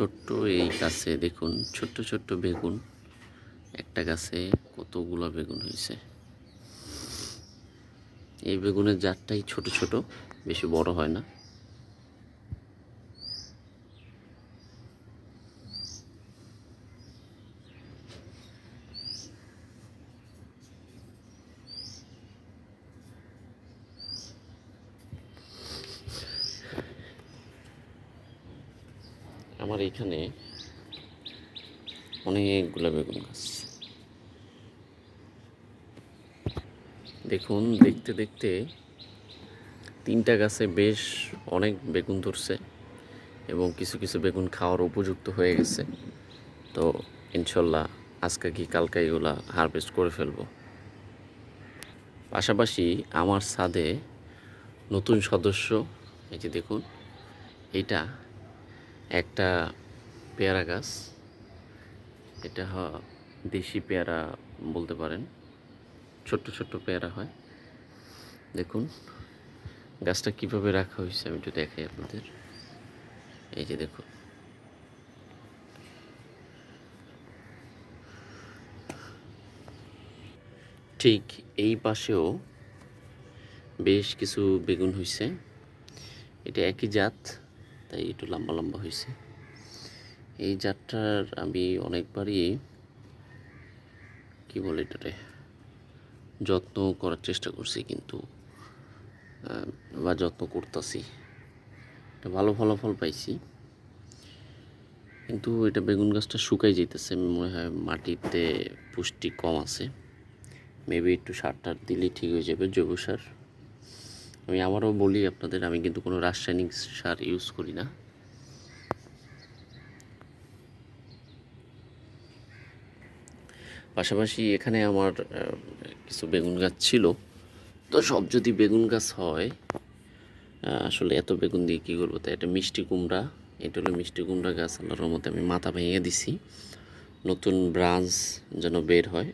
ছোট্ট এই গাছে দেখুন, ছোট্ট ছোট্ট বেগুন। একটা গাছে কতগুলো বেগুন হয়েছে। এই বেগুনের জাতটাই ছোট ছোট, বেশি বড় হয় না। আমার এখানে অনেকগুলো বেগুন গাছ। দেখুন, দেখতে দেখতে তিনটা গাছে বেশ অনেক বেগুন ধরছে এবং কিছু কিছু বেগুন খাওয়ার উপযুক্ত হয়ে গেছে। তো ইনশাল্লাহ আজকে কি কালকে এগুলা হারভেস্ট করে ফেলব। পাশাপাশি আমার ছাদে নতুন সদস্য, এই যে দেখুন, এইটা একটা পেয়ারা গাছ। এটা দেশি পেয়ারা বলতে পারেন। ছোট্ট ছোট্ট পেয়ারা হয়। দেখুন, গাছটা কীভাবে রাখা হয়েছে আমি একটু দেখাই আপনাদের। এই যে দেখুন। ঠিক এই পাশেও বেশ কিছু বেগুন হয়েছে। এটা একই জাত। তাই একটু লম্বা লম্বা হয়েছে এই জাতটার আমি অনেকবারই, কি বলে এটারে, যত্ন করার চেষ্টা করছি কিন্তু বা যত্ন করতেছি। এটা ভালো ফলাফল পাইছি। কিন্তু এটা বেগুন গাছটা শুকাই যেতেছে মনে হয় মাটিতে পুষ্টি কম আছে। মেবি একটু সার টার দিলেই ঠিক হয়ে যাবে, জৈব সার। আমি আবারও বলি আপনাদের, আমি কিন্তু কোনো রাসায়নিক সার ইউজ করি না। পাশাপাশি এখানে আমার কিছু বেগুন গাছ ছিল। তো সব যদি বেগুন গাছ হয় আসলে এত বেগুন দিয়ে কী করব? তাই এটা মিষ্টি কুমড়া, এটা হলো মিষ্টি কুমড়া গাছ। আল্লাহর মধ্যে আমি মাথা ভেঙে দিছি। নতুন ব্রাঞ্চ যেন বের হয়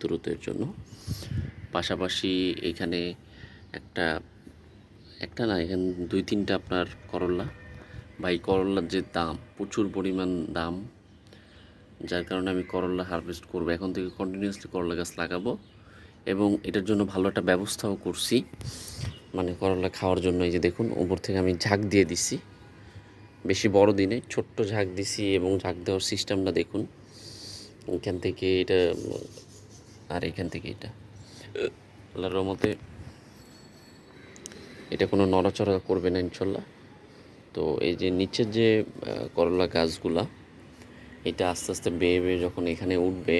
দ্রুতের জন্য। পাশাপাশি এখানে একটা একটা না, এখানে দুই তিনটা আপনার করলা। বা এই করলার যে দাম, প্রচুর পরিমাণ দাম, যার কারণে আমি করলা হারভেস্ট করব। এখন থেকে কন্টিনিউয়াসলি করলা গাছ লাগাবো এবং এটার জন্য ভালো একটা ব্যবস্থাও করছি। মানে করলা খাওয়ার জন্য, এই যে দেখুন, উপর থেকে আমি ঝাঁক দিয়ে দিছি। বেশি বড় দিনে, ছোট্ট ঝাঁক দিছি এবং ঝাঁক দেওয়ার সিস্টেমটা দেখুন। এখান থেকে এটা, আর এখান থেকে এটা, আল্লাহর রহমতে এটা কোনো নড়াচড়া করবে না, ইনশাল্লাহ। তো এই যে নিচের যে করলা গাছগুলা, এটা আস্তে আস্তে বেয়ে বেয়ে যখন এখানে উঠবে,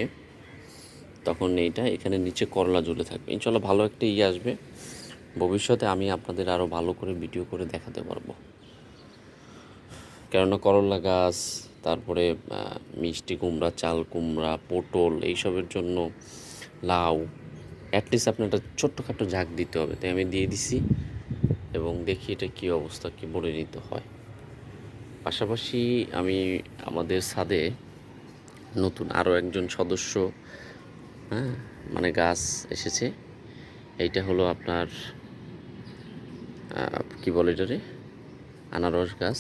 তখন এইটা এখানে নিচে করলা ঝুলে থাকবে। ইনশাল্লাহ ভালো একটা ইয়ে আসবে। ভবিষ্যতে আমি আপনাদের আরও ভালো করে ভিডিও করে দেখাতে পারব। কেননা করলা গাছ, তারপরে মিষ্টি কুমড়া, চাল কুমড়া, পটল, এইসবের জন্য লাউ অ্যাটলিস্ট আপনার একটা ছোট্টখাটো ঝাঁক দিতে হবে। তাই আমি দিয়ে দিছি। এবং দেখি এটা কী অবস্থা, কী বলে নিতে হয়। পাশাপাশি আমি আমাদের ছাদে নতুন আরও একজন সদস্য হ্যাঁ মানে গাছ এসেছে। এইটা হলো আপনার কি বলে এটারে আনারস গাছ।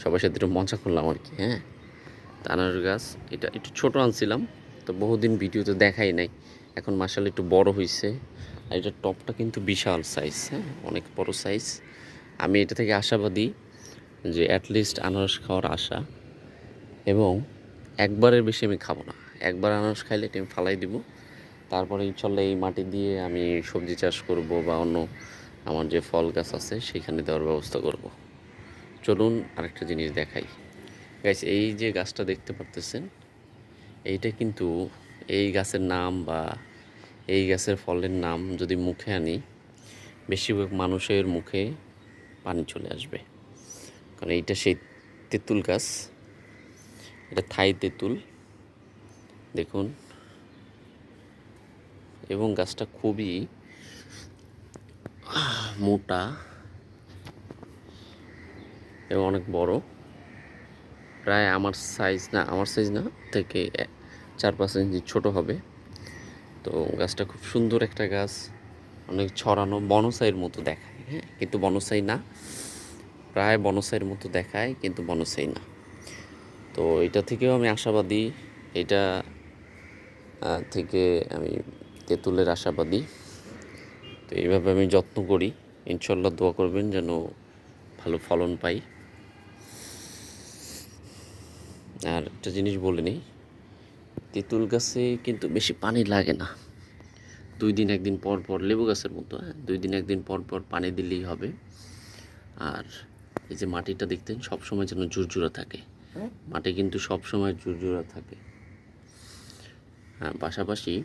সবার সাথে একটু মজা করলাম আর কি হ্যাঁ। তা আনারস গাছ, এটা একটু ছোট আনছিলাম, তো বহুদিন ভিডিওতে দেখাই নাই। এখন মাসাল একটু বড় হয়েছে আর এটার টপটা কিন্তু বিশাল সাইজ হ্যাঁ? অনেক বড় সাইজ আমি এটা থেকে আশাবাদী যে অ্যাটলিস্ট আনারস খাওয়ার আশা। এবং একবারের বেশি আমি খাব না। একবার আনারস খাইলে এটা আমি ফালাই দিব। তারপরে ইনশাল্লাহ এই মাটি দিয়ে আমি সবজি চাষ করব বা অন্য আমার যে ফল গাছ আছে, সেখানে দেওয়ার ব্যবস্থা করব। চলুন আরেকটা জিনিস দেখাই। গাইস এই যে গাছটা দেখতে পারতেছেন, এইটা কিন্তু এই গাছের নাম বা এই গাছের ফলের নাম যদি মুখে আনি, বেশিরভাগ মানুষের মুখে পানি চলে আসবে। কারণ এইটা সেই তেঁতুল গাছ, এটা থাই তেঁতুল। দেখুন, এবং গাছটা খুবই মোটা এবং অনেক বড়। প্রায় আমার সাইজ না, আমার সাইজ না, থেকে চার পাঁচ ইঞ্চি ছোট হবে। তো গাছটা খুব সুন্দর একটা গাছ। অনেক ছড়ানো বনসাইয়ের মতো দেখায় হ্যাঁ? কিন্তু বনসাই না। প্রায় বনসাইয়ের মতো দেখায়, কিন্তু বনসাই না। তো এটা থেকেও আমি আশাবাদী। এটা থেকে আমি তেঁতুলের আশাবাদী। তো এইভাবে আমি যত্ন করি। ইনশাল্লাহ দোয়া করবেন যেন ভালো ফলন পাই। আর একটা জিনিস বলে নিই তেঁতুল গাছে কিন্তু বেশি পানি লাগে না। দুই দিন একদিন পর পর লেবু গাছের মতো হ্যাঁ? দুই দিন একদিন পর পর পানি দিলেই হবে। আর এই যে মাটিটা দেখতেন, সবসময় যেন ঝুরঝুরা থাকে। মাটি কিন্তু সবসময় ঝুরঝুরা থাকে। হ্যাঁ পাশাপাশি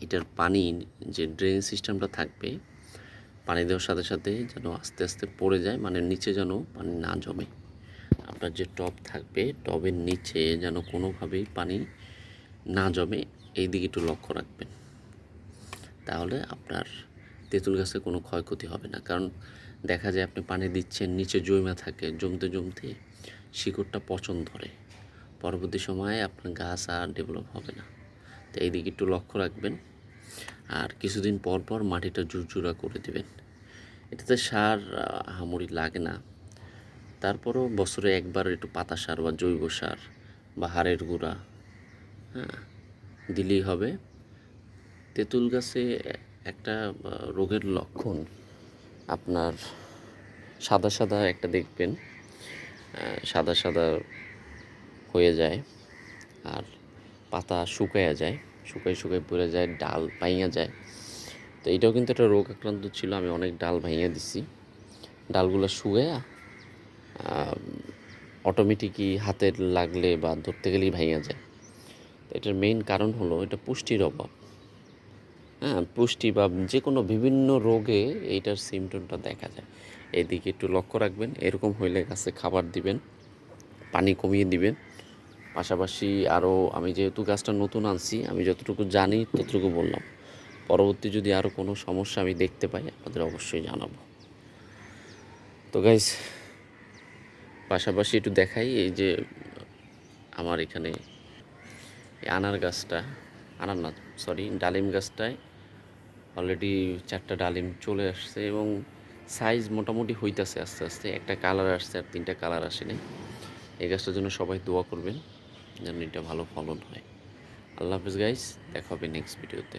এটার পানি, যে ড্রেন সিস্টেমটা থাকবে, পানি দেওয়ার সাথে সাথে যেন আস্তে আস্তে পড়ে যায় মানে নিচে যেন পানি না জমে। আপনার যে টব থাকবে, টবের নিচে যেন কোনোভাবেই পানি না জমে এই দিকে একটু লক্ষ্য রাখবেন। তাহলে আপনার তেঁতুল গাছে কোনো ক্ষয়ক্ষতি হবে না। কারণ দেখা যায় আপনি পানি দিচ্ছেন, নিচে জমে থাকে, জমতে জমতে শিকড়টা পচন ধরে। পরবর্তী সময়ে আপনার গাছ আর ডেভেলপ হবে না। তো এই দিকে একটু লক্ষ্য রাখবেন। আর কিছুদিন পর পর মাটিটা জুরজুরা করে দিবেন। এটাতে সার আহামরি লাগে না। তারপরও বছরে একবার একটু পাতা সার বা জৈব সার বা হাড়ের গুঁড়া হ্যাঁ দিলেই হবে। তেঁতুল গাছে একটা রোগের লক্ষণ আপনার সাদা সাদা একটা দেখবেন সাদা সাদা হয়ে যায় আর পাতা শুকায়া যায় শুকাই শুকাই পড়ে যায়, ডাল পাইয়া যায়। তো এটাও কিন্তু একটা রোগ আক্রান্ত ছিল, আমি অনেক ডাল ভাইয়া দিছি। ডালগুলো শুকায়া অটোমেটিকই হাতের লাগলে বা ধরতে গেলেই ভাইয়া যায়। এটার মেইন কারণ হলো এটা পুষ্টির অভাব। হ্যাঁ পুষ্টি বা যে কোনো বিভিন্ন রোগে এইটার সিমটমটা দেখা যায়। এদিকে একটু লক্ষ্য রাখবেন, এরকম হইলে গাছে খাবার দিবেন, পানি কমিয়ে দিবেন। পাশাপাশি আরও আমি যেহেতু গাছটা নতুন আনছি, আমি যতটুকু জানি ততটুকু বললাম। পরবর্তী যদি আরও কোনো সমস্যা আমি দেখতে পাই, আপনাদের অবশ্যই জানাব। তো গাইজ পাশাপাশি একটু দেখাই, এই যে আমার এখানে এই আনার গাছটা, আনার না সরি ডালিম গাছটায় অলরেডি চারটা ডালিম চলে আসছে এবং সাইজ মোটামুটি হইতেছে আস্তে আস্তে। একটা কালার আসছে আর তিনটা কালার আসেনি। এই গাছটার জন্য সবাই দোয়া করবেন যেন এটা ভালো ফলন হয়। আল্লাহ হাফিজ গাইস দেখা হবে নেক্সট ভিডিওতে